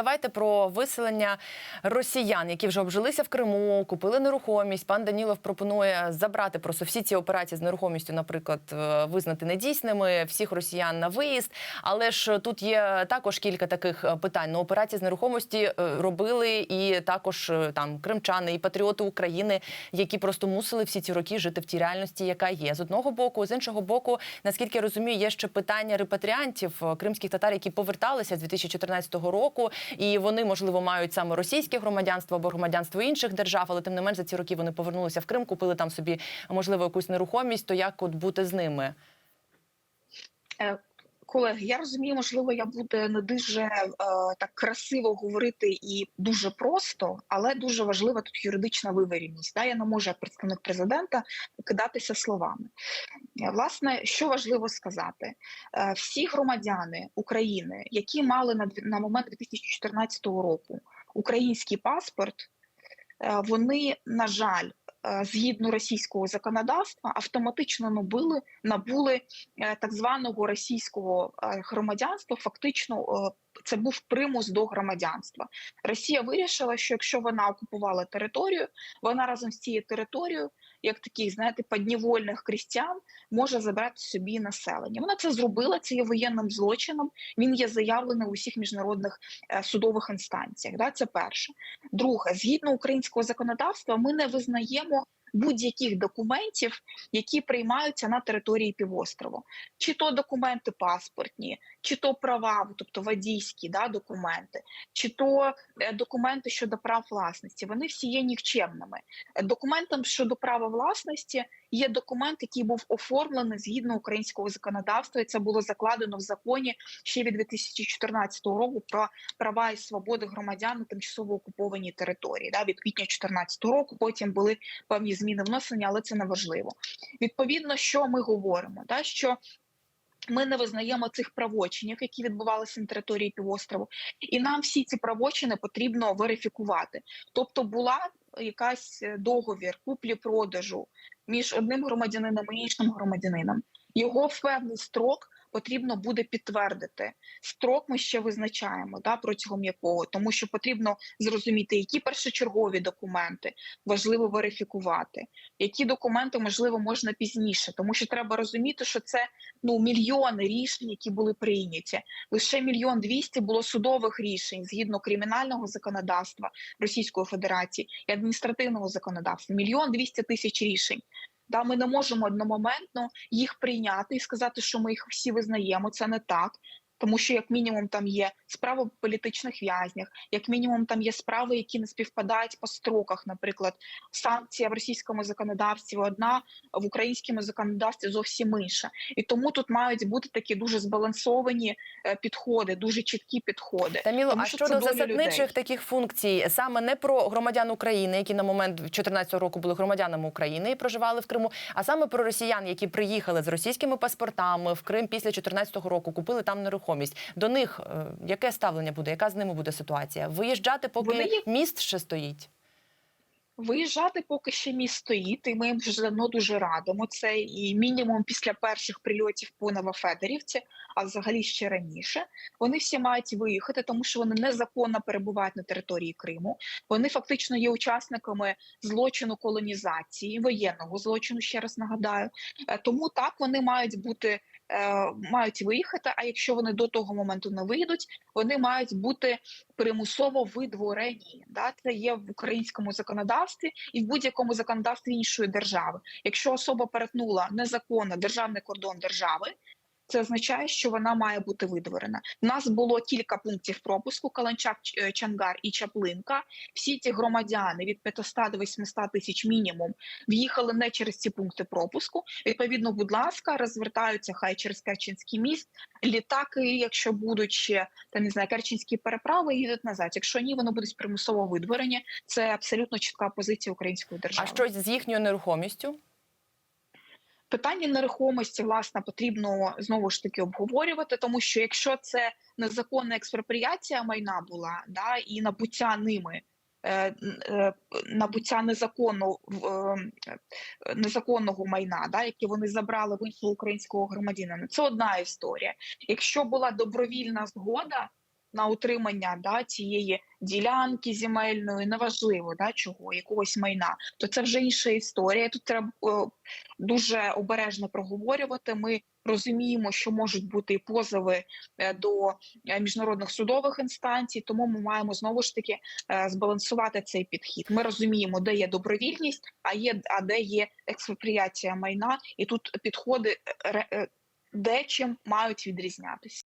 давайте про виселення росіян, які вже обжилися в Криму, купили нерухомість. Пан Данілов пропонує забрати просто всі ці операції з нерухомістю, наприклад, е, визнати недійсними всіх росіян на виїзд. Але ж тут є також кілька таких е, питань. Ну, операції з нерухомості е, робили і також там кримчани, і патріоти України, які просто мусили всі ці роки жити в тій реальності, яка є з одного боку, з іншого боку, наскільки я розумію, є ще питання репатріантів кримських татар, які поверталися з 2014 року, і вони можливо мають саме російське громадянство або громадянство інших держав, але тим не менш за ці роки вони повернулися в Крим, купили там собі можливо якусь нерухомість. То як от бути з ними? Е, Колеги, я розумію, можливо, я буду не дуже е, так красиво говорити і дуже просто, але дуже важлива тут юридична вивіреність. Да? Я не можу, як представник президента, кидатися словами. Власне, що важливо сказати, Е, всі громадяни України, які мали на, на момент 2014 року український паспорт, е, вони, на жаль, е, згідно російського законодавства, автоматично набули набули так званого російського громадянства. Фактично, це був примус до громадянства. Росія вирішила, що якщо вона окупувала територію, вона разом з цією територією, як таких, знаєте, поднівольних крістян, може забрати собі населення. Вона це зробила. Це є воєнним злочином. Він є заявлений у всіх міжнародних е, судових інстанціях. Да? Це перше. Друге, згідно українського законодавства, ми не визнаємо будь-яких документів, які приймаються на території півострову, чи то документи паспортні, чи то права, тобто водійські да, документи, чи то е, документи щодо прав власності. Вони всі є нікчемними. Е, Документом щодо права власності є документ, який був оформлений згідно українського законодавства, і це було закладено в законі ще від 2014 року про права і свободи громадян на тимчасово окупованій території. Да, від квітня 2014 року. Потім були певні зміни внесення, але це не важливо. Відповідно, що ми говоримо, да, що ми не визнаємо цих правочинів, які відбувалися на території півострову, і нам всі ці правочини потрібно верифікувати. Тобто, була якась е, договір куплі-продажу між одним громадянином і іншим громадянином. Його в певний строк потрібно буде підтвердити. Строк ми ще визначаємо да, протягом якого, тому що потрібно зрозуміти, які першочергові документи важливо верифікувати, які документи можливо можна пізніше, тому що треба розуміти, що це ну мільйони рішень, які були прийняті. Лише мільйон двісті було судових рішень згідно кримінального законодавства Російської Федерації і адміністративного законодавства. Мільйон двісті тисяч рішень. Да, ми не можемо одномоментно їх прийняти і сказати, що ми їх всі визнаємо. Це не так. Тому що, як мінімум, там є справи по політичних в'язнях, як мінімум, там є справи, які не співпадають по строках. Наприклад, санкція в російському законодавстві одна, в українському законодавстві зовсім інша. І тому тут мають бути такі дуже збалансовані е, підходи, дуже чіткі підходи. Таміло, Тому а що щодо засадничих людей. таких функцій, саме не про громадян України, які на момент 2014 року були громадянами України і проживали в Криму, а саме про росіян, які приїхали з російськими паспортами в Крим після 2014 року, купили там нерухомість. До них е, яке ставлення буде? Яка з ними буде ситуація? Виїжджати, поки Вони міст ще стоїть? Виїжджати поки ще міст стоїть, і ми їм вже давно дуже радимо це. І мінімум після перших прильотів по Новофедорівці, а взагалі ще раніше, вони всі мають виїхати, тому що вони незаконно перебувають на території Криму. Вони фактично є учасниками злочину колонізації, воєнного злочину. Ще раз нагадаю. Е, Тому так вони мають бути. Е, Мають виїхати, а якщо вони до того моменту не вийдуть, вони мають бути примусово видворені. Да? Це є в українському законодавстві і в будь-якому законодавстві іншої держави. Якщо особа перетнула незаконно державний кордон держави. Це означає, що вона має бути видворена. У нас було кілька пунктів пропуску: Каланчак, е, Чангар і Чаплинка. Всі ці громадяни від 500 до 800 тисяч мінімум в'їхали не через ці пункти пропуску. Відповідно, будь ласка, розвертаються хай через Керченський міст. Літаки, якщо будуть ще там не знаю, Керченські переправи, їдуть назад. Якщо ні, вони будуть примусово видворені. Це абсолютно чітка позиція української держави. А що з їхньою нерухомістю? Питання нерухомості власне потрібно знову ж таки обговорювати, тому що якщо це незаконна експропріація майна була, да і набуття ними. е, е, Набуття незаконно, е, незаконного майна, да, яке вони забрали в іншого українського громадянина, це одна історія. Якщо була добровільна згода на утримання да, цієї ділянки земельної, неважливо да, чого, якогось майна, то це вже інша історія. Тут треба е, дуже обережно проговорювати. Ми розуміємо, що можуть бути позови е, до е, міжнародних судових інстанцій, тому ми маємо знову ж таки збалансувати цей підхід. Ми розуміємо, де є добровільність, а є а де є експропріація майна, і тут підходи дечим мають відрізнятися.